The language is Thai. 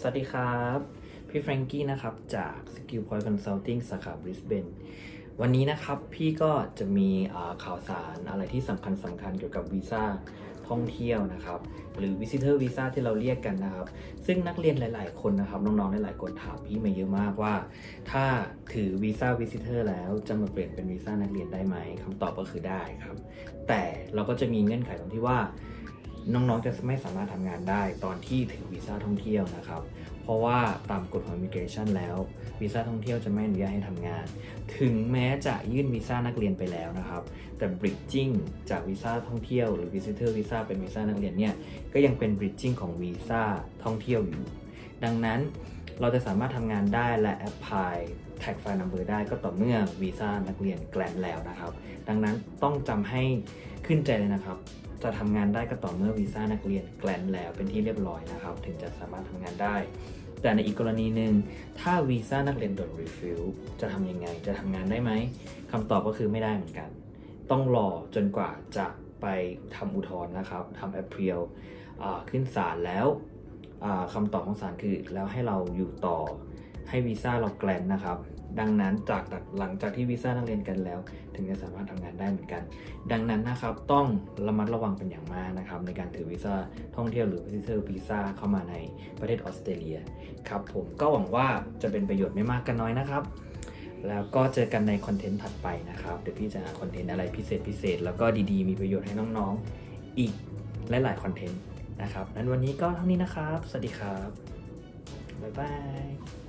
สวัสดีครับ พี่แฟรงกี้นะครับ จาก Skill Point Consulting สาขาบริสเบนวันนี้นะครับพี่ก็จะมีข่าวสารอะไรที่สำคัญสำคัญเกี่ยวกับวีซ่าท่องเที่ยวนะครับ หรือ Visitor Visa ที่เราเรียกกันนะครับ ซึ่งนักเรียนหลาย ๆ คนนะครับน้องๆหลายๆคนถามพี่มาเยอะมากว่า ถ้าถือวีซ่า Visitor แล้วจะมาเปลี่ยนเป็นวีซ่านักเรียนได้ไหมคำตอบก็คือได้ครับ แต่เราก็จะมีเงื่อนไขตรงที่ว่า น้องๆจะไม่สามารถทำงานได้ตอนที่ถือวีซ่าท่องเที่ยวนะครับ เพราะว่าตามกฎของ Immigration แล้ววีซ่าท่องเที่ยวจะไม่อนุญาตให้ทำงาน ถึงแม้จะยื่นวีซ่านักเรียนไปแล้วนะครับ แต่ bridging จากวีซ่าท่องเที่ยวหรือ visitor visa เป็นวีซ่านักเรียนเนี่ยก็ยังเป็น bridging ของวีซ่าท่องเที่ยวอยู่ ดังนั้นเราจะสามารถทำงานได้และ apply tag file number ได้ก็ต่อเมื่อวีซ่านักเรียนแกลนแล้วนะครับ ดังนั้นต้องจำให้ขึ้นใจเลยนะครับ จะทำงานได้ก็ต่อเมื่อวีซ่านักเรียนแกลนแล้วเป็นที่เรียบร้อยนะครับ ถึงจะสามารถทำงานได้ แต่ในอีกกรณีหนึ่งถ้าวีซ่านักเรียนโดนรีฟิลจะทำยังไงจะทำงานได้ไหมคำตอบก็คือไม่ได้เหมือนกัน ต้องรอจนกว่าจะไปทำอุทธรณ์นะครับทำแอปเพียลขึ้นศาลแล้วอ่าคำตอบของศาลคือแล้วให้เราอยู่ต่อ ให้วีซ่าเราแกลนนะครับ ดังนั้นจากหลังจากที่วีซ่านักเรียนกันแล้ว ถึงจะสามารถทำงานได้เหมือนกัน ดังนั้นนะครับต้องระมัดระวังเป็นอย่างมากนะครับในการถือวีซ่าท่องเที่ยวหรือ visitor visa เข้ามาในประเทศออสเตรเลียครับผมก็หวังว่าจะเป็นประโยชน์ไม่มากก็นน้อยนะครับแล้วก็เจอกันในคอนเทนต์ถัดไปนะครับ เดี๋ยวพี่จะหาคอนเทนต์อะไรพิเศษพิเศษ แล้วก็ดีๆ มีประโยชน์ให้น้องๆ อีกหลายๆคอนเทนต์นะครับนั้นวันนี้ก็เท่านี้นะครับ สวัสดีครับ บ๊ายบาย